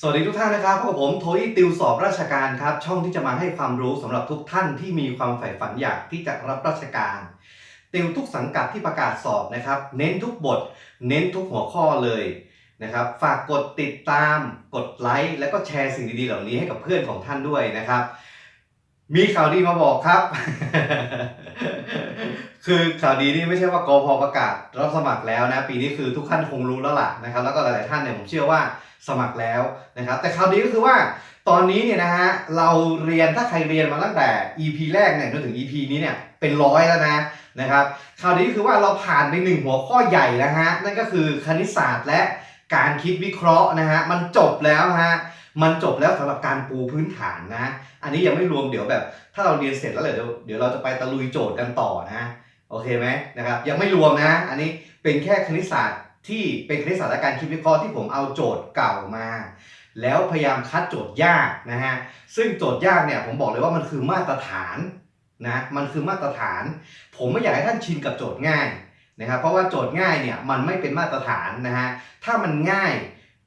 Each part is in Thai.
สวัสดีทุกท่านนะครับพบกับผมโทอี้ติวสอบราชการครับ ช่องที่จะมาให้ความรู้สำหรับทุกท่านที่มีความใฝ่ฝันอยากที่จะรับราชการ ติวทุกสังกัดที่ประกาศสอบนะครับ เน้นทุกบท เน้นทุกหัวข้อเลยนะครับ ฝากกดติดตาม กดไลค์แล้วก็แชร์สิ่งดีๆเหล่านี้ให้กับเพื่อนของท่านด้วยนะครับ มีข่าวดีมาบอกครับ คือข่าวดีนี่ไม่ใช่ว่ากพประกาศรับสมัครแล้วนะ ปีนี้คือทุกท่านคงรู้แล้วล่ะนะครับ แล้วก็หลาย ๆ ท่านเนี่ยผมเชื่อว่าสมัครแล้วนะครับ แต่ข่าวดีก็คือว่าตอนนี้เนี่ยนะฮะเราเรียนถ้าใครเรียนมาตั้งแต่ EP แรกเนี่ยจนถึง EP นี้เนี่ยเป็นร้อยแล้วนะนะครับข่าวดีก็คือว่าเราผ่านไปหนึ่งหัวข้อใหญ่แล้วฮะนั่นก็คือคณิตศาสตร์และการคิดวิเคราะห์นะฮะมันจบแล้วฮะมันจบแล้วสำหรับการปูพื้นฐานนะ อันนี้ยังไม่รวมเดี๋ยวแบบ ถ้าเราเรียนเสร็จแล้วเดี๋ยวเดี๋ยวเราจะไปตะลุยโจทย์กันต่อนะ โอเคไหมนะครับยังไม่รวมนะ อันนี้เป็นแค่คณิตศาสตร์ที่เป็นคณิตศาสตร์และการคิดวิเคราะห์ที่ผมเอาโจทย์เก่ามา แล้วพยายามคัดโจทย์ยากนะฮะซึ่งโจทย์ยากเนี่ยผมบอกเลยว่ามันคือมาตรฐานนะมันคือมาตรฐาน ผมไม่อยากให้ท่านชินกับโจทย์ง่ายนะครับเพราะว่าโจทย์ง่ายเนี่ยมันไม่เป็นมาตรฐานนะฮะถ้ามันง่าย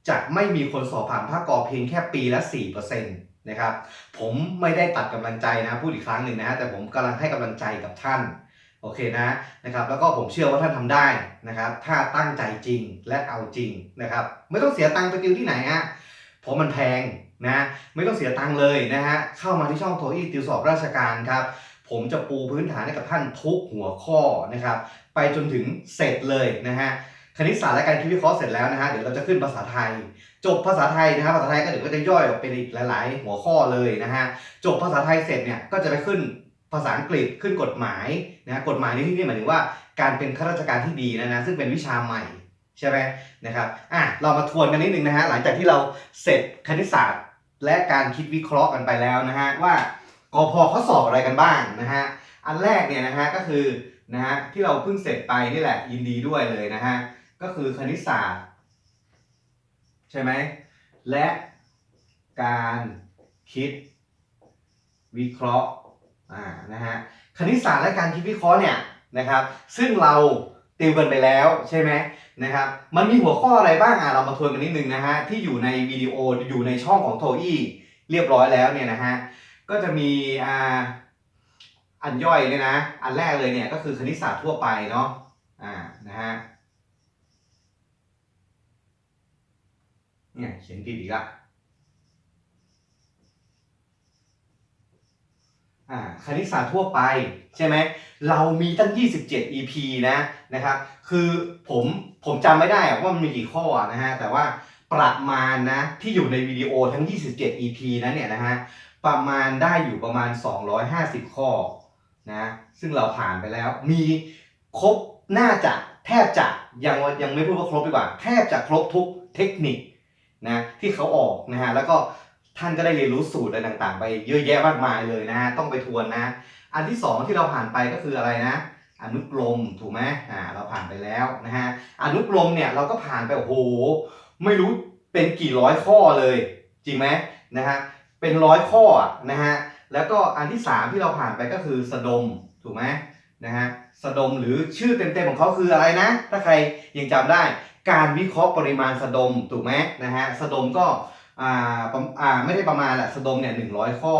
จะไม่มีคนสอบผ่านภาคกอเพียงแค่ปีละ4%นะครับผมไม่ได้ตัดกำลังใจนะพูดอีกครั้งหนึ่งนะแต่ผมกำลังให้กำลังใจกับท่าน โอเคนะนะครับแล้วก็ผมเชื่อว่าท่านทำได้นะครับ ถ้าตั้งใจจริงและเอาจริงนะครับ ไม่ต้องเสียตังค์ไปติวที่ไหนฮะเพราะมันแพงนะไม่ต้องเสียตังค์เลยนะฮะเข้ามาที่ช่องโทอี้ติวสอบราชการครับ ผมจะปูพื้นฐานให้กับท่านทุกหัวข้อนะครับ ไปจนถึงเสร็จเลยนะฮะคณิตศาสตร์และการคิดวิเคราะห์เสร็จแล้วนะฮะเดี๋ยวเราจะขึ้นภาษาไทย จบภาษาไทยนะครับภาษาไทยก็เดี๋ยวก็จะย่อยออกเป็นอีกหลาย ๆ หัวข้อเลยนะฮะจบภาษาไทยเสร็จเนี่ยก็จะไปขึ้น ภาษาอังกฤษขึ้นกฎหมายนะกฎหมายในที่นี้หมายถึงว่าการเป็นข้าราชการที่ดีนะนะซึ่งเป็นวิชาใหม่ใช่ไหมนะครับอะเรามาทวนกันนิดนึงนะฮะหลังจากที่เราเสร็จคณิตศาสตร์ และการคิดวิเคราะห์กันไปแล้วนะฮะว่ากพเขาสอบอะไรกันบ้างนะฮะอันแรกเนี่ยนะฮะก็คือนะฮะที่เราเพิ่งเสร็จไปนี่แหละยินดีด้วยเลยนะฮะก็คือคณิตศาสตร์ ใช่ไหมและการคิดวิเคราะห์ อ่านะฮะคณิตศาสตร์และการคิดวิเคราะห์เนี่ยนะครับ ซึ่งเราติวกันไปแล้วใช่ไหมนะครับมันมีหัวข้ออะไรบ้างอะเรามาทวนกันนิดนึงนะฮะที่อยู่ในวิดีโออยู่ในช่องของโทอี้เรียบร้อยแล้วเนี่ยนะฮะก็จะมีอ่าอันย่อยเลยนะอันแรกเลยเนี่ยก็คือคณิตศาสตร์ทั่วไปเนาะอ่านะฮะเนี่ยเขียนผิดอีกละ อ่าคณิตศาสตร์ทั่วไปใช่ไหมเรามีตั้ง 27 EP นะนะครับคือผมผมจำไม่ได้ว่ามันมีกี่ข้อนะฮะแต่ว่าประมาณนะที่อยู่ในวิดีโอทั้ง 27 EP นั้นเนี่ยนะฮะประมาณได้อยู่ประมาณ 250 ข้อนะซึ่งเราผ่านไปแล้ว มีครบน่าจะแทบจะยังยังไม่พูดว่าครบดีกว่า แทบจะครบทุกเทคนิคนะที่เขาออกนะฮะแล้วก็ ท่านก็ได้เรียนรู้สูตรอะไรต่างๆ ไปเยอะแยะมากมายเลยนะต้องไปทวนนะ อันที่สองที่เราผ่านไปก็คืออะไรนะ อนุกรมถูกไหมอ่าเราผ่านไปแล้วนะฮะอนุกรมเนี่ยเราก็ผ่านไปโอ้โหไม่รู้เป็นกี่ร้อยข้อเลย จริงไหมนะฮะเป็นร้อยข้อนะฮะแล้วก็อันที่สามที่เราผ่านไปก็คือสะดมถูกไหมนะฮะสะดมหรือชื่อเต็มๆของเขาคืออะไรนะ ถ้าใครยังจำได้ การวิเคราะห์ปริมาณสะดมถูกไหมนะฮะสะดมก็ อ่าปอ่าไม่ได้ประมาณแหละสะดมเนี่ยหนึ่งร้อยข้อ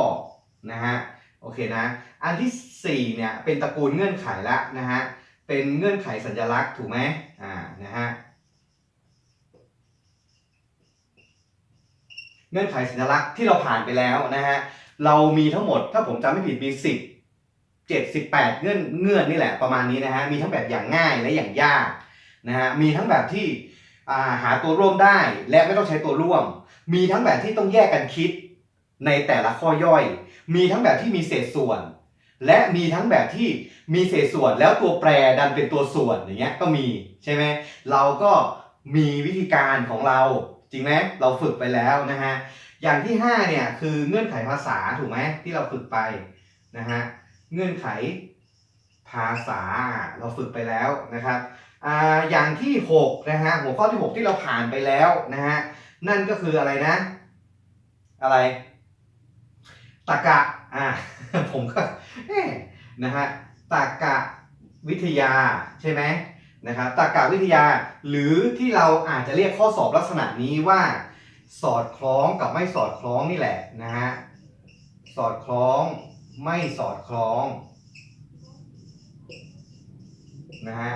นะฮะโอเคนะอันที่สี่เนี่ยเป็นตระกูลเงื่อนไขละนะฮะเป็นเงื่อนไขสัญลักษณ์ถูกไหมอ่านะฮะเงื่อนไขสัญลักษณ์ที่เราผ่านไปแล้วนะฮะเรามีทั้งหมดถ้าผมจำไม่ผิดมีสิบเจ็ดสิบแปดเงื่อนเงื่อนนี่แหละประมาณนี้นะฮะมีทั้งแบบอย่างง่ายและอย่างยากนะฮะมีทั้งแบบที่อ่าหาตัวร่วมได้และไม่ต้องใช้ตัวร่วม มีทั้งแบบที่ต้องแยกกันคิดในแต่ละข้อย่อย มีทั้งแบบที่มีเศษส่วน และมีทั้งแบบที่มีเศษส่วนแล้วตัวแปรดันเป็นตัวส่วนอย่างเงี้ยก็มีใช่ไหมเราก็มีวิธีการของเราจริงไหมเราฝึกไปแล้วนะฮะอย่างที่ห้าเนี่ยคือเงื่อนไขภาษาถูกไหมที่เราฝึกไปนะฮะเงื่อนไขภาษาเราฝึกไปแล้วนะครับออย่างที่6นะฮะหัวข้อที่ 6 ที่เราผ่านไปแล้วนะฮะ นั่นก็คืออะไรนะ อะไรตรรกะอ่าผมก็นะฮะตรรกะวิทยาใช่ไหมนะครับตรรกะวิทยาหรือที่เราอาจจะเรียกข้อสอบลักษณะนี้ว่า สอดคล้องกับไม่สอดคล้องนี่แหละนะฮะสอดคล้องไม่สอดคล้องนะฮะ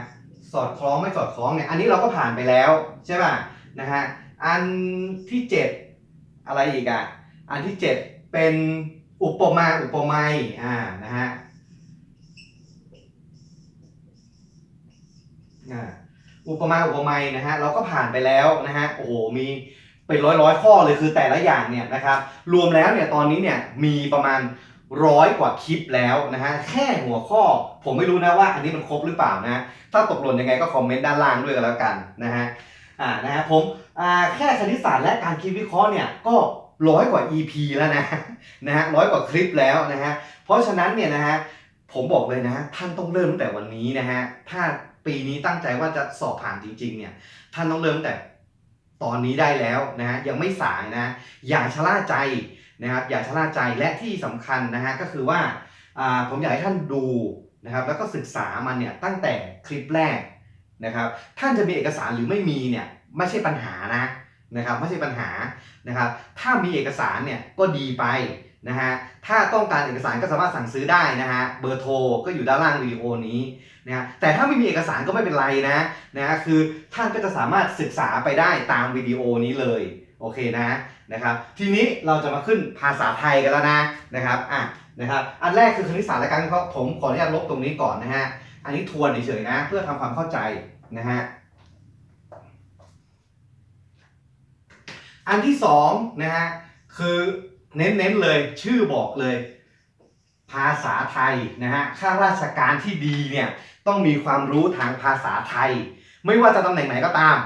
สอดคล้องไม่สอดคล้องเนี่ยอันนี้เราก็ผ่านไปแล้วใช่ป่ะนะฮะ อันที่เจ็ดอะไรอีกอะ อันที่เจ็ดเป็นอุปมาอุปไมยอ่านะฮะอ่าอุปมาอุปไมยนะฮะเราก็ผ่านไปแล้วนะฮะโอ้โหมีเป็นร้อยร้อยข้อเลยคือแต่ละอย่างเนี่ยนะครับรวมแล้วเนี่ยตอนนี้เนี่ยมีประมาณร้อยกว่าคลิปแล้วนะฮะแค่หัวข้อ ผมไม่รู้นะว่าอันนี้มันครบหรือเปล่านะถ้าตกหล่นยังไงก็คอมเมนต์ด้านล่างด้วยกันแล้วกันนะฮะ อ่านะฮะผมอ่าแค่คณิตศาสตร์และการคิดวิเคราะห์เนี่ยก็ร้อยกว่า EP แล้วนะนะฮะร้อยกว่าคลิปแล้วนะฮะเพราะฉะนั้นเนี่ยนะฮะผมบอกเลยนะท่านต้องเริ่มตั้งแต่วันนี้นะฮะถ้าปีนี้ตั้งใจว่าจะสอบผ่านจริง ๆ เนี่ยท่านต้องเริ่มตั้งแต่ตอนนี้ได้แล้วนะฮะยังไม่สายนะอย่าชะล่าใจนะครับอย่าชะล่าใจและที่สำคัญนะฮะก็คือว่าผมอยากให้ท่านดูนะครับแล้วก็ศึกษามันเนี่ยตั้งแต่คลิปแรก นะครับ ท่านจะมีเอกสารหรือไม่มีเนี่ยไม่ใช่ปัญหานะนะครับไม่ใช่ปัญหานะครับ ถ้ามีเอกสารเนี่ยก็ดีไปนะฮะถ้าต้องการเอกสารก็สามารถสั่งซื้อได้นะฮะเบอร์โทรก็อยู่ด้านล่างวิดีโอนี้นะฮะแต่ถ้าไม่มีเอกสารก็ไม่เป็นไรนะนะฮะคือท่านก็จะสามารถศึกษาไปได้ตามวิดีโอนี้เลยโอเคนะนะครับ ทีนี้เราจะมาขึ้นภาษาไทยกันแล้วนะนะครับอะนะครับ อันแรกคือคณิตศาสตร์และการวิเคราะห์ผมขออนุญาตลบตรงนี้ก่อนนะฮะ อันนี้ทวนเฉยๆนะ เพื่อทำความเข้าใจนะฮะอันที่สองนะฮะคือเน้นๆเลยชื่อบอกเลย ภาษาไทยนะฮะข้าราชการที่ดีเนี่ยต้องมีความรู้ทางภาษาไทย ไม่ว่าจะตำแหน่งไหนก็ตาม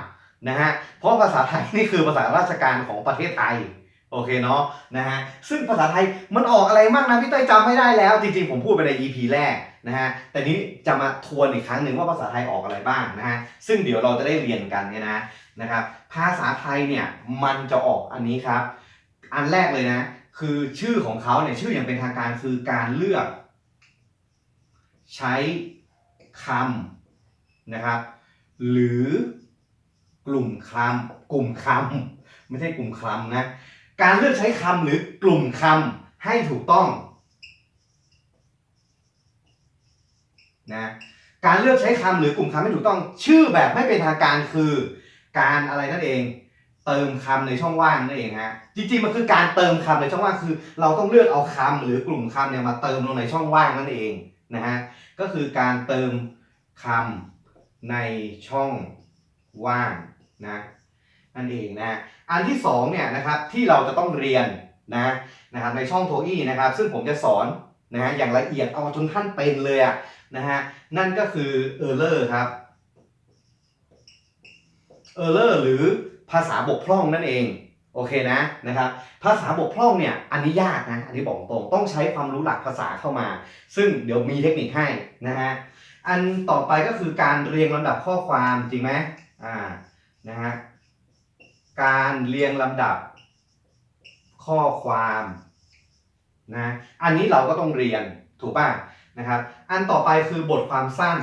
นะฮะเพราะภาษาไทยนี่คือภาษาราชการของประเทศไทยโอเคเนาะนะฮะซึ่งภาษาไทยมันออกอะไรมากนะพี่เต้ยจำไม่ได้แล้ว จริงๆ ผมพูดไปใน EP แรก นะฮะ แต่นี้จะมาทวนอีกครั้งหนึ่งว่าภาษาไทยออกอะไรบ้างนะฮะ ซึ่งเดี๋ยวเราจะได้เรียนกันเนี่ยนะนะครับ ภาษาไทยเนี่ยมันจะออกอันนี้ครับ อันแรกเลยนะ คือชื่อของเขาเนี่ยชื่ออย่างเป็นทางการคือการเลือก ใช้คำนะครับ หรือกลุ่มคำกลุ่มคำไม่ใช่กลุ่มคำนะ การเลือกใช้คำหรือกลุ่มคำให้ถูกต้อง นะการเลือกใช้คำหรือกลุ่มคำให้ถูกต้องชื่อแบบไม่เป็นทางการคือ การอะไรนั่นเอง เติมคำในช่องว่างนั่นเองฮะจริงๆมันคือการเติมคำในช่องว่างคือ เราต้องเลือกเอาคำหรือกลุ่มคำเนี่ยมาเติมลงในช่องว่างนั่นเองนะฮะก็คือการเติมคำในช่องว่างนะนั่นเองนะอันที่สองเนี่ยนะครับที่เราจะต้องเรียนนะนะครับในช่องโทอี้นะครับซึ่งผมจะสอน นะฮะอย่างละเอียดเอาจนท่านเป็นเลยอะนะฮะนั่นก็คือ error ครับ error หรือภาษาบกพร่องนั่นเองโอเคนะนะครับภาษาบกพร่องเนี่ยอันนี้ยากนะอันนี้บอกตรงต้องใช้ความรู้หลักภาษาเข้ามา ซึ่งเดี๋ยวมีเทคนิคให้นะฮะอันต่อไปก็คือการเรียงลำดับข้อความจริงไหมอ่านะฮะการเรียงลำดับข้อความ นะอันนี้เราก็ต้องเรียนถูกป่ะนะครับ อันต่อไปคือบทความสั้น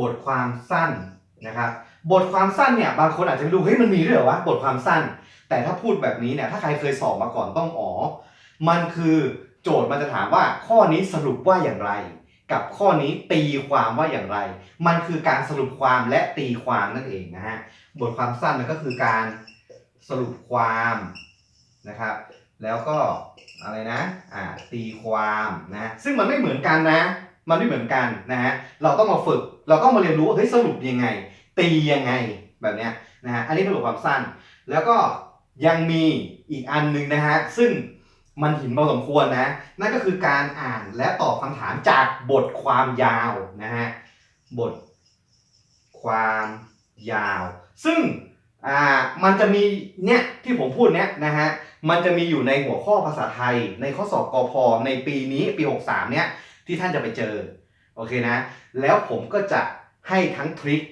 บทความสั้นนะครับ บทความสั้นเนี่ยบางคนอาจจะไม่รู้เฮ้ยมันมีด้วยเหรอวะบทความสั้น แต่ถ้าพูดแบบนี้เนี่ยถ้าใครเคยสอบมาก่อนต้องอ๋อ มันคือโจทย์มันจะถามว่าข้อนี้สรุปว่าอย่างไร กับข้อนี้ตีความว่าอย่างไร มันคือการสรุปความและตีความนั่นเองนะฮะบทความสั้นมันก็คือการสรุปความนะครับ แล้วก็อะไรนะอ่าตีความนะซึ่งมันไม่เหมือนกันนะ มันไม่เหมือนกันนะฮะเราต้องมาฝึก เราต้องมาเรียนรู้ว่าเฮ้ยสรุปยังไง ตียังไงแบบเนี้ยนะฮะอันนี้เป็นบทความสั้น แล้วก็ยังมีอีกอันหนึ่งนะฮะซึ่งมันหินพอสมควรนะ นั่นก็คือการอ่านและตอบคำถามจากบทความยาวนะฮะบทความยาว ซึ่งอ่ามันจะมีเนี่ยที่ผมพูดเนี้ยนะฮะ มันจะมีอยู่ในหัวข้อภาษาไทย ในข้อสอบกพในปีนี้ปี 63 เนี้ยที่ท่านจะไปเจอโอเคนะ แล้วผมก็จะให้ทั้งทริค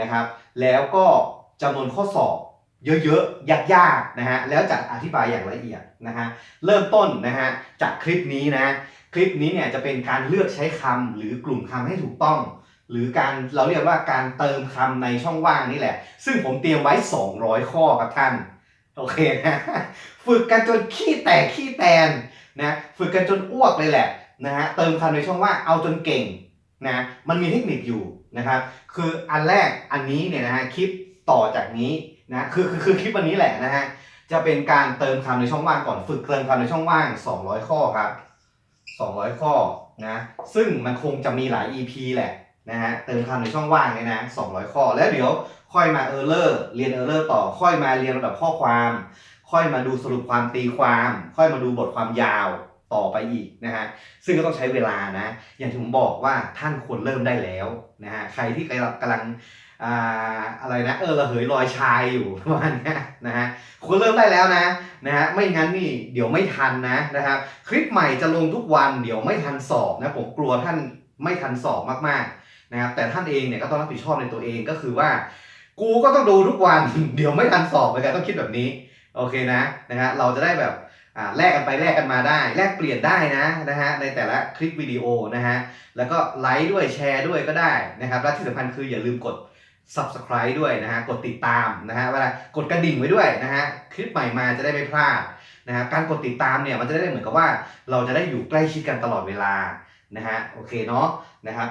นะครับ แล้วก็จำนวนข้อสอบเยอะๆ ยากๆ นะฮะ แล้วจะอธิบายอย่างละเอียดนะฮะ เริ่มต้นนะฮะ จากคลิปนี้นะ คลิปนี้เนี่ยจะเป็นการเลือกใช้คำหรือกลุ่มคำให้ถูกต้อง หรือการเราเรียกว่าการเติมคำในช่องว่างนี่แหละ ซึ่งผมเตรียมไว้ 200 ข้อครับท่าน โอเคนะฝึกกันจนขี้แตกขี้แตนนะฝึกกันจนอ้วกเลยแหละนะฮะเติมคำในช่องว่างเอาจนเก่งนะมันมีเทคนิคอยู่นะครับ คืออันแรกอันนี้เนี่ยนะฮะคลิปต่อจากนี้นะคือคือคือคลิปวันนี้แหละนะฮะจะเป็นการเติมคำในช่องว่างก่อนฝึกเติมคำในช่องว่าง 200 ข้อครับ 200 ข้อนะซึ่งมันคงจะมีหลาย EP แหละ นะฮะเติมคำในช่องว่างเนี่ยนะ200 ข้อ แล้วเดี๋ยวค่อยมาเออร์เลอร์เรียนเออร์เลอร์ต่อ ค่อยมาเรียนระดับข้อความ ค่อยมาดูสรุปความตีความ ค่อยมาดูบทความยาวต่อไปอีกนะฮะซึ่งก็ต้องใช้เวลานะ อย่างที่ผมบอกว่าท่านควรเริ่มได้แล้วนะฮะใครที่กำลังกำลังอ่าอะไรนะเออระเหยลอยชายอยู่ประมาณนี้นะฮะควรเริ่มได้แล้วนะนะฮะไม่งั้นนี่เดี๋ยวไม่ทันนะนะครับคลิปใหม่จะลงทุกวันเดี๋ยวไม่ทันสอบนะผมกลัวท่านไม่ทันสอบมากๆ นะครับแต่ท่านเองเนี่ยก็ต้องรับผิดชอบในตัวเองก็คือว่า กูก็ต้องดูทุกวัน เดี๋ยวไม่ทันสอบเหมือนกันต้องคิดแบบนี้โอเคนะนะฮะเราจะได้แบบอ่าแลกกันไปแลกกันมาได้ แลกเปลี่ยนได้นะนะฮะในแต่ละคลิปวิดีโอนะฮะแล้วก็ไลค์ด้วยแชร์ด้วยก็ได้นะครับและที่สำคัญคืออย่าลืมกด subscribe ด้วยนะฮะกดติดตามนะฮะเวลากดกระดิ่งไว้ด้วยนะฮะคลิปใหม่มาจะได้ไม่พลาดนะฮะการกดติดตามเนี่ยมันจะได้เหมือนกับว่าเราจะได้อยู่ใกล้ชิดกันตลอดเวลานะฮะโอเคเนาะนะครับ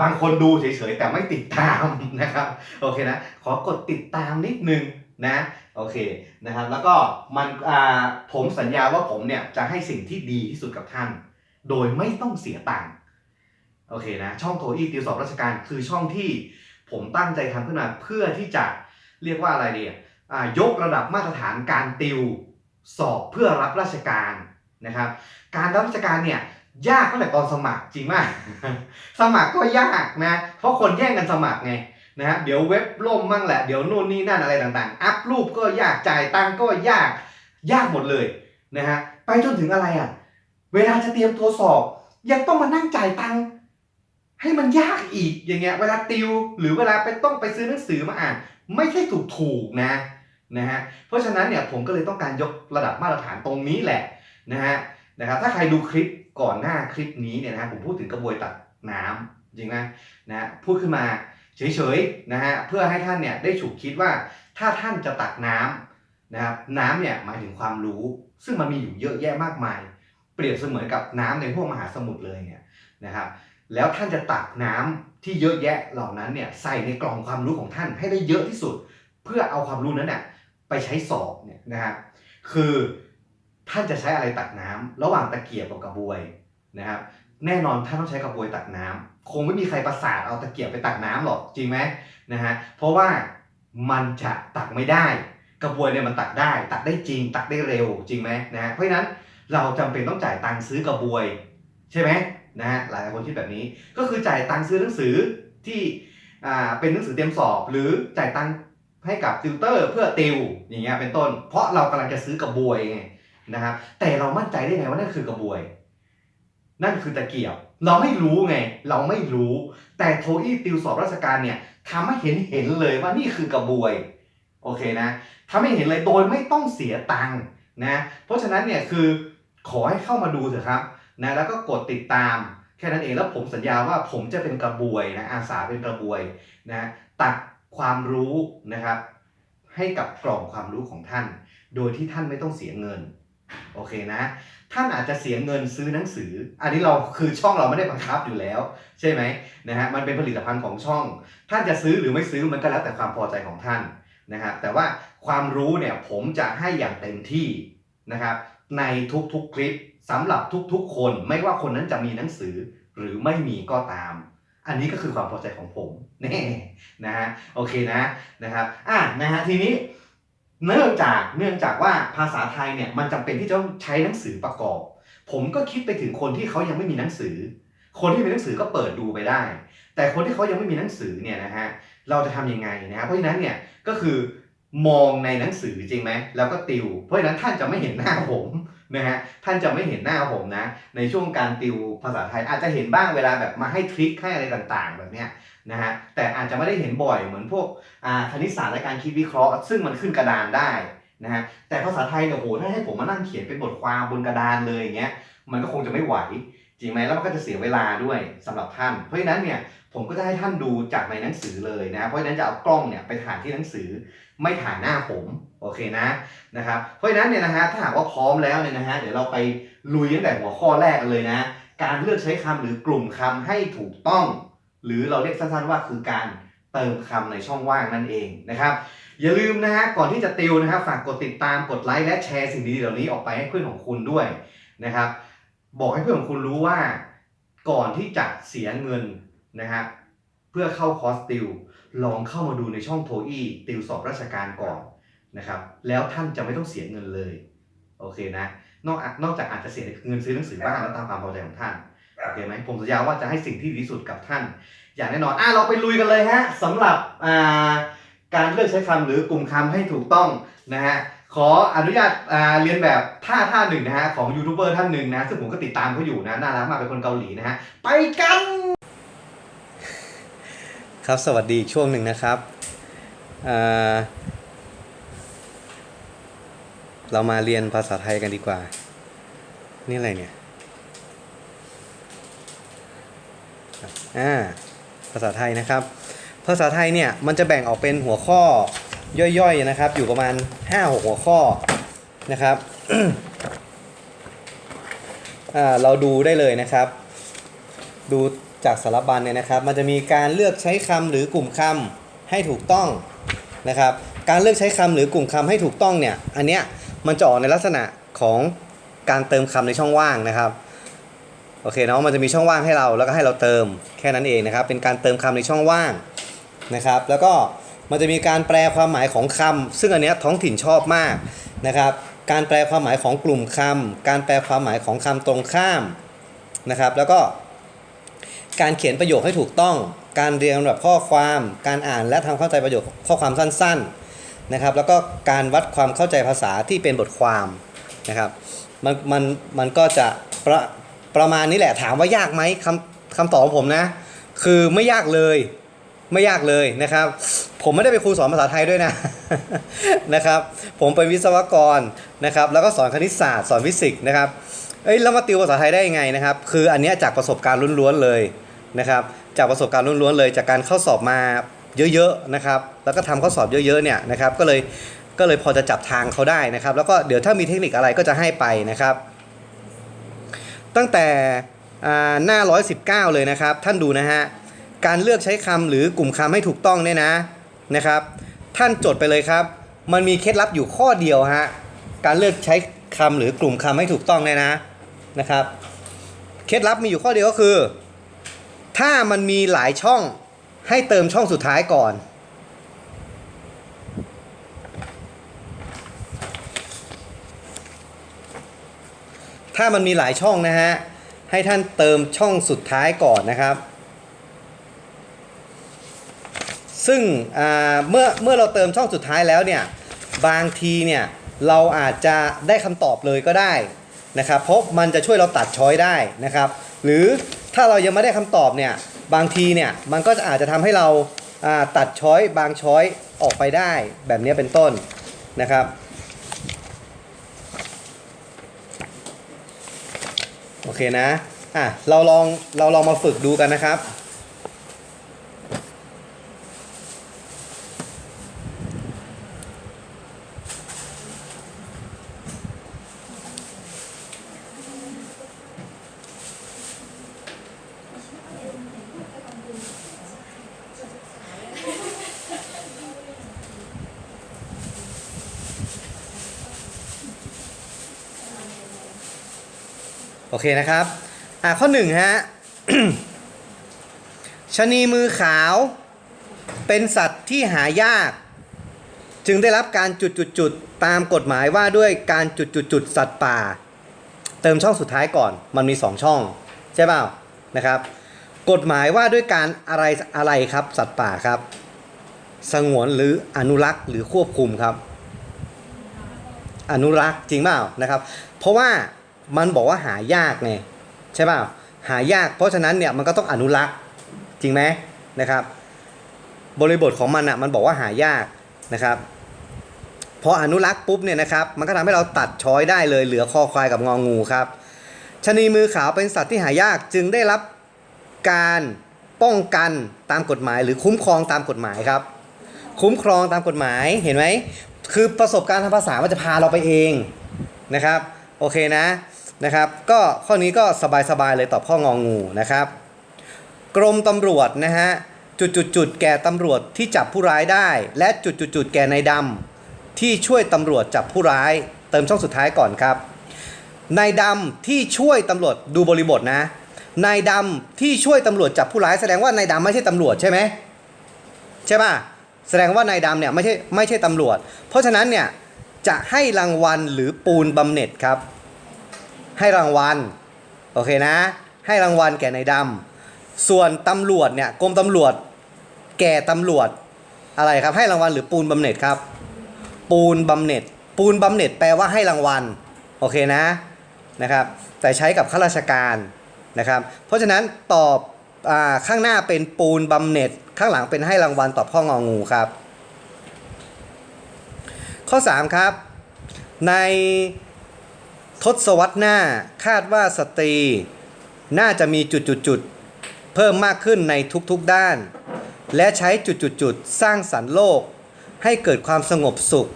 บางคนดูเฉยๆแต่ไม่ติดตามนะครับโอเคนะขอกดติดตามนิดนึงนะโอเคนะครับแล้วก็มันอ่าผมสัญญาว่าผมเนี่ยจะให้สิ่งที่ดีที่สุดกับท่าน โดยไม่ต้องเสียตังค์โอเคนะช่องโทอีติวสอบราชการคือช่องที่ผมตั้งใจทำขึ้นมาเพื่อที่จะเรียกว่าอะไรดีอะอ่ายกระดับมาตรฐานการติวสอบเพื่อรับราชการนะครับการรับราชการเนี่ย ยากตั้งแต่ตอนสมัครจริงมาก สมัครก็ยากนะ เพราะคนแย่งกันสมัครไงนะฮะเดี๋ยวเว็บล่มมั่งแหละเดี๋ยวนู่นนี่นั่นอะไรต่างๆ อัพรูปก็ยากจ่ายตังก็ยากยากหมดเลยนะฮะไปจนถึงอะไรอะ เวลาจะเตรียมตัวสอบ ยังต้องมานั่งจ่ายตังให้มันยากอีกอย่างเงี้ยเวลาติว หรือเวลาไปต้องไปซื้อหนังสือมาอ่าน ไม่ใช่ถูกถูกนะนะฮะเพราะฉะนั้นเนี่ยผมก็เลยต้องการยกระดับมาตรฐานตรงนี้แหละนะฮะ นะครับถ้าใครดูคลิปก่อนหน้าคลิปนี้เนี่ยนะผมพูดถึงกระบวยตัดน้ำจริงไหมนะฮะพูดขึ้นมาเฉยๆนะฮะเพื่อให้ท่านเนี่ยได้ฉุกคิดว่าถ้าท่านจะตักน้ำนะครับน้ำเนี่ยหมายถึงความรู้ ซึ่งมันมีอยู่เยอะแยะมากมาย เปรียบเสมือนกับน้ำในพวกมหาสมุทรเลยเนี่ยนะครับแล้วท่านจะตักน้ำที่เยอะแยะเหล่านั้นเนี่ยใส่ในกล่องความรู้ของท่านให้ได้เยอะที่สุด เพื่อเอาความรู้นั้นน่ะไปใช้สอบเนี่ยนะครับคือ ท่านจะใช้อะไรตักน้ำระหว่างตะเกียบกับกระบวยนะครับแน่นอนท่านต้องใช้กระบวยตักน้ำคงไม่มีใครประสาทเอาตะเกียบไปตักน้ำหรอกจริงไหมนะฮะเพราะว่ามันจะตักไม่ได้ กระบวยเนี่ยมันตักได้ ตักได้จริง ตักได้เร็วจริงไหมนะฮะเพราะฉะนั้นเราจำเป็นต้องจ่ายตังค์ซื้อกระบวย ใช่ไหมนะฮะหลายคนคิดแบบนี้ก็คือจ่ายตังค์ซื้อหนังสือที่อ่าเป็นหนังสือเตรียมสอบ หรือจ่ายตังค์ให้กับติวเตอร์เพื่อติวอย่างเงี้ยเป็นต้น เพราะเรากำลังจะซื้อกระบวยไง นะครับแต่เรามั่นใจได้ไงว่านั่นคือกระบวย นั่นคือตะเกียบ เราไม่รู้ไง เราไม่รู้ แต่โทอี้ติวสอบราชการเนี่ยทำให้เห็นเห็นเลยว่านี่คือกระบวยโอเคนะทำให้เห็นเลยโดยไม่ต้องเสียตังค์นะเพราะฉะนั้นเนี่ยคือขอให้เข้ามาดูเถอะครับนะแล้วก็กดติดตามแค่นั้นเองแล้วผมสัญญาว่าผมจะเป็นกระบวยนะอาสาเป็นกระบวยนะตัดความรู้นะครับ ให้กับกล่องความรู้ของท่าน โดยที่ท่านไม่ต้องเสียเงิน โอเคนะ ท่านอาจจะเสียเงินซื้อหนังสือ อันนี้เราคือช่องเราไม่ได้บังคับอยู่แล้ว ใช่ไหมนะฮะมันเป็นผลิตภัณฑ์ของช่อง ท่านจะซื้อหรือไม่ซื้อมันก็แล้วแต่ความพอใจของท่านนะครับแต่ว่าความรู้เนี่ยผมจะให้อย่างเต็มที่นะครับในทุกๆคลิปสำหรับทุกๆ คนไม่ว่าคนนั้นจะมีหนังสือหรือไม่มีก็ตาม อันนี้ก็คือความพอใจของผมแน่นะฮะโอเคนะนะครับอะนะฮะทีนี้ เนื่องจากเนื่องจากว่าภาษาไทยเนี่ยมันจำเป็นที่จะต้องใช้หนังสือประกอบ ผมก็คิดไปถึงคนที่เขายังไม่มีหนังสือ คนที่มีหนังสือก็เปิดดูไปได้ แต่คนที่เขายังไม่มีหนังสือเนี่ยนะฮะเราจะทำยังไงนะฮะเพราะฉะนั้นเนี่ยก็คือ มองในหนังสือจริงไหมแล้วก็ติว เพราะฉะนั้นท่านจะไม่เห็นหน้าผมนะฮะท่านจะไม่เห็นหน้าผมนะ ในช่วงการติวภาษาไทยอาจจะเห็นบ้างเวลาแบบมาให้ทริคให้อะไรต่างๆ แบบเนี้ยนะฮะแต่อาจจะไม่ได้เห็นบ่อยเหมือนพวกอ่าคณิตศาสตร์และการคิดวิเคราะห์ ซึ่งมันขึ้นกระดานได้นะฮะแต่ภาษาไทยเนี่ยโหถ้าให้ผมมานั่งเขียนเป็นบทความบนกระดานเลยอย่างเงี้ยมันก็คงจะไม่ไหว จริงไหมแล้วมันก็จะเสียเวลาด้วยสำหรับท่าน เพราะฉะนั้นเนี่ยผมก็จะให้ท่านดูจากในหนังสือเลยนะเพราะฉะนั้นจะเอากล้องเนี่ยไปถ่ายที่หนังสือไม่ถ่ายหน้าผมโอเคนะนะครับเพราะฉะนั้นเนี่ยนะฮะถ้าหากว่าพร้อมแล้วเนี่ยนะฮะเดี๋ยวเราไปลุยตั้งแต่หัวข้อแรกกันเลยนะ การเลือกใช้คำหรือกลุ่มคำให้ถูกต้อง หรือเราเรียกสั้นๆว่าคือการเติมคำในช่องว่างนั่นเองนะครับอย่าลืมนะฮะก่อนที่จะติวนะครับฝากกดติดตามกดไลค์และแชร์สิ่งดีๆเหล่านี้ออกไปให้เพื่อนของคุณด้วยนะครับ บอกให้เพื่อนของคุณรู้ว่าก่อนที่จะเสียเงินนะฮะเพื่อเข้าคอร์สติว ลองเข้ามาดูในช่องโทอี้ติวสอบราชการก่อนนะครับแล้วท่านจะไม่ต้องเสียเงินเลยโอเคนะนอกนอกจากอาจจะเสียเงินซื้อหนังสือบ้างแล้วตามความพอใจของท่านโอเคไหมผมสัญญาว่าจะให้สิ่งที่ดีที่สุดกับท่าน อย่างแน่นอนอะเราไปลุยกันเลยฮะสำหรับอ่าการเลือกใช้คำหรือกลุ่มคำให้ถูกต้องนะฮะ ขออนุญาตเรียนแบบท่าท่าหนึ่งนะฮะของยูทูบเบอร์ท่านหนึ่งนะซึ่งผมก็ติดตามเขาอยู่นะน่ารักมากเป็นคนเกาหลีนะฮะไปกัน ครับสวัสดีช่วงหนึ่งนะครับเรามาเรียนภาษาไทยกันดีกว่า นี่อะไรเนี่ยอ่าภาษาไทยนะครับ ภาษาไทยเนี่ยมันจะแบ่งออกเป็นหัวข้อ ย่อยๆนะครับ อยู่ประมาณ 5-6 หัวข้อนะครับเราดูได้เลยนะครับ ดูจากสารบัญเนี่ยนะครับ มันจะมีการเลือกใช้คำหรือกลุ่มคำให้ถูกต้องนะครับ การเลือกใช้คำหรือกลุ่มคำให้ถูกต้องเนี่ย อันเนี้ยมันจะออกในลักษณะของการเติมคำในช่องว่างนะครับโอเคเนาะมันจะมีช่องว่างให้เราแล้วก็ให้เราเติมแค่นั้นเองนะครับ เป็นการเติมคำในช่องว่างนะครับ แล้วก็ มันจะมีการแปลความหมายของคำซึ่งอันเนี้ยท้องถิ่นชอบมากนะครับการแปลความหมายของกลุ่มคำการแปลความหมายของคำตรงข้ามนะครับ แล้วก็การเขียนประโยคให้ถูกต้อง การเรียงลำดับข้อความ การอ่านและทำเข้าใจประโยคข้อความสั้นๆนะครับ แล้วก็การวัดความเข้าใจภาษาที่เป็นบทความนะครับมันมันมันก็จะประประมาณนี้แหละถามว่ายากไหมคำคำตอบของผมนะ คือไม่ยากเลย ไม่ยากเลยนะครับ ผมไม่ได้เป็นครูสอนภาษาไทยด้วยนะนะครับ ผมเป็นวิศวกรนะครับ แล้วก็สอนคณิตศาสตร์สอนฟิสิกส์นะครับเอ้ยแล้วมาติวภาษาไทยได้ยังไงนะครับ คืออันนี้จากประสบการณ์ล้วนๆเลยนะครับ จากประสบการณ์ล้วนๆเลย จากการเข้าสอบมาเยอะๆนะครับ แล้วก็ทำข้อสอบเยอะๆเนี่ยนะครับ ก็เลยก็เลยพอจะจับทางเขาได้นะครับ แล้วก็เดี๋ยวถ้ามีเทคนิคอะไรก็จะให้ไปนะครับ ตั้งแต่อ่าหน้า 119 เลยนะครับ ท่านดูนะฮะ การเลือกใช้คำหรือกลุ่มคำให้ถูกต้องเนี่ยนะนะครับ ท่านจดไปเลยครับ มันมีเคล็ดลับอยู่ข้อเดียวฮะการเลือกใช้คำหรือกลุ่มคำให้ถูกต้องเนี่ยนะนะครับ เคล็ดลับมีอยู่ข้อเดียวก็คือ ถ้ามันมีหลายช่องให้เติมช่องสุดท้ายก่อน ถ้ามันมีหลายช่องนะฮะให้ท่านเติมช่องสุดท้ายก่อนนะครับ ซึ่งเมื่อเมื่อเราเติมช่องสุดท้ายแล้วเนี่ยบางทีเนี่ยเราอาจจะได้คำตอบเลยก็ได้นะครับเพราะมันจะช่วยเราตัดช้อยได้นะครับ หรือถ้าเรายังไม่ได้คำตอบเนี่ยบางทีเนี่ยมันก็จะอาจจะทำให้เราาตัดช้อยบางช้อยออกไปได้แบบนี้เป็นต้นนะครับโอเคนะอะเราลองเราลองมาฝึกดูกันนะครับ เคนะครับ อะข้อหนึ่งฮะชะนีมือขาว เป็นสัตว์ที่หายาก จึงได้รับการจุดจุดจุดตามกฎหมายว่าด้วยการจุดจุดจุดสัตว์ป่า เติมช่องสุดท้ายก่อนมันมี 2 ช่อง ใช่เปล่านะครับ กฎหมายว่าด้วยการอะไรอะไรครับ สัตว์ป่าครับ สงวนหรืออนุรักษ์หรือควบคุมครับ อนุรักษ์จริงเปล่านะครับ เพราะว่า มันบอกว่าหายากไงใช่ป่าหายาก เพราะฉะนั้นเนี่ยมันก็ต้องอนุรักษ์จริงไหมนะครับ บริบทของมันอะมันบอกว่าหายากนะครับพออนุรักษ์ปุ๊บเนี่ยนะครับมันก็ทำให้เราตัดช้อยได้เลยเหลือคอควายกับงองูครับชนีมือขาวเป็นสัตว์ที่หายากจึงได้รับการป้องกันตามกฎหมาย หรือคุ้มครองตามกฎหมายครับ คุ้มครองตามกฎหมายเห็นไหมคือประสบการณ์ทางภาษามันจะพาเราไปเองนะครับ โอเคนะ นะครับ ก็ข้อนี้ก็สบายๆเลยตอบข้ององูนะครับ กรมตำรวจนะฮะจุดจุดจุดๆแก่ตำรวจที่จับผู้ร้ายได้ และจุดจุดจุดๆๆแก่นายดำที่ช่วยตำรวจจับผู้ร้าย เติมช่องสุดท้ายก่อนครับนายดำที่ช่วยตำรวจดูบริบทนะนายดำที่ช่วยตำรวจจับผู้ร้ายแสดงว่านายดำไม่ใช่ตำรวจใช่ไหมใช่ป่ะแสดงว่านายดำเนี่ยไม่ใช่ไม่ใช่ตำรวจ เพราะฉะนั้นเนี่ยจะให้รางวัลหรือปูนบำเหน็จครับ ให้รางวัลโอเคนะ ให้รางวัลแก่นายดำส่วนตำรวจเนี่ยกรมตำรวจ แก่ตำรวจอะไรครับ ให้รางวัลหรือปูนบำเหน็จครับ ปูนบำเหน็จ ปูนบำเหน็จแปลว่าให้รางวัลโอเคนะนะครับ แต่ใช้กับข้าราชการนะครับ เพราะฉะนั้นตอบอข้างหน้าเป็นปูนบำเหน็จ ข้างหลังเป็นให้รางวัลตอบข้ององูครับ ข้อ 3 ครับ ใน ทศวรรษหน้าคาดว่าสตรี น่าจะมีจุดๆๆเพิ่มมากขึ้นในทุกๆด้าน และใช้จุดๆๆสร้างสรรค์โลก ให้เกิดความสงบสุข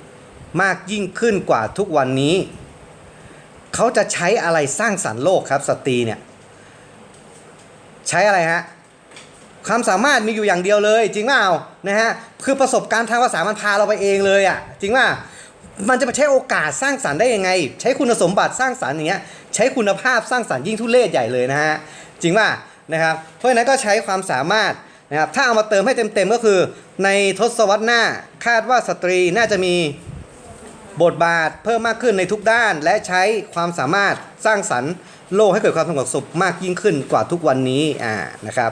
มากยิ่งขึ้นกว่าทุกวันนี้ เขาจะใช้อะไรสร้างสรรค์โลกครับสตรีเนี่ยใช้อะไรฮะความสามารถมีอยู่อย่างเดียวเลย จริงเปล่านะฮะคือประสบการณ์ทางภาษามันพาเราไปเองเลยอะ่ะจริงว่า มันจะไปใช้โอกาสสร้างสรรค์ได้ยังไง ใช้คุณสมบัติสร้างสรรค์อย่างเงี้ยใช้คุณภาพสร้างสรรค์ยิ่งทุเรศใหญ่เลยนะฮะจริงว่านะครับเพราะฉะนั้นก็ใช้ความสามารถนะครับถ้าเอามาเติมให้เต็มๆก็คือ ในทศวรรษหน้าคาดว่าสตรีน่าจะมีบทบาทเพิ่มมากขึ้นในทุกด้าน และใช้ความสามารถสร้างสรรค์โลกให้เกิดความสงบสุขมากยิ่งขึ้นกว่าทุกวันนี้อ่านะครับ